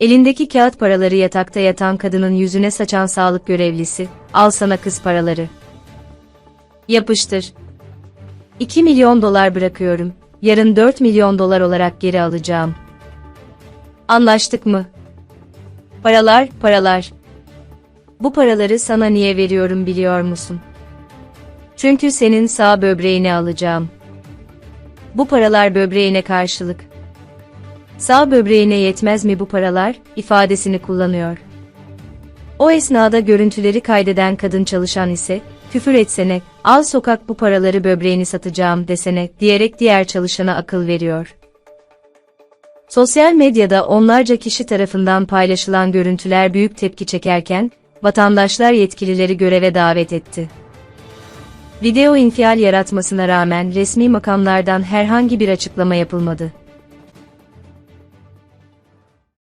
Elindeki kağıt paraları yatakta yatan kadının yüzüne saçan sağlık görevlisi, al sana kız paraları. Yapıştır. 2 milyon dolar bırakıyorum, yarın 4 milyon dolar olarak geri alacağım. Anlaştık mı? Paralar, paralar. Bu paraları sana niye veriyorum biliyor musun? Çünkü senin sağ böbreğini alacağım. Bu paralar böbreğine karşılık. Sağ böbreğine yetmez mi bu paralar, ifadesini kullanıyor. O esnada görüntüleri kaydeden kadın çalışan ise, küfür etsene, al sokak bu paraları böbreğini satacağım desene, diyerek diğer çalışana akıl veriyor. Sosyal medyada onlarca kişi tarafından paylaşılan görüntüler büyük tepki çekerken, vatandaşlar yetkilileri göreve davet etti. Video infial yaratmasına rağmen resmi makamlardan herhangi bir açıklama yapılmadı.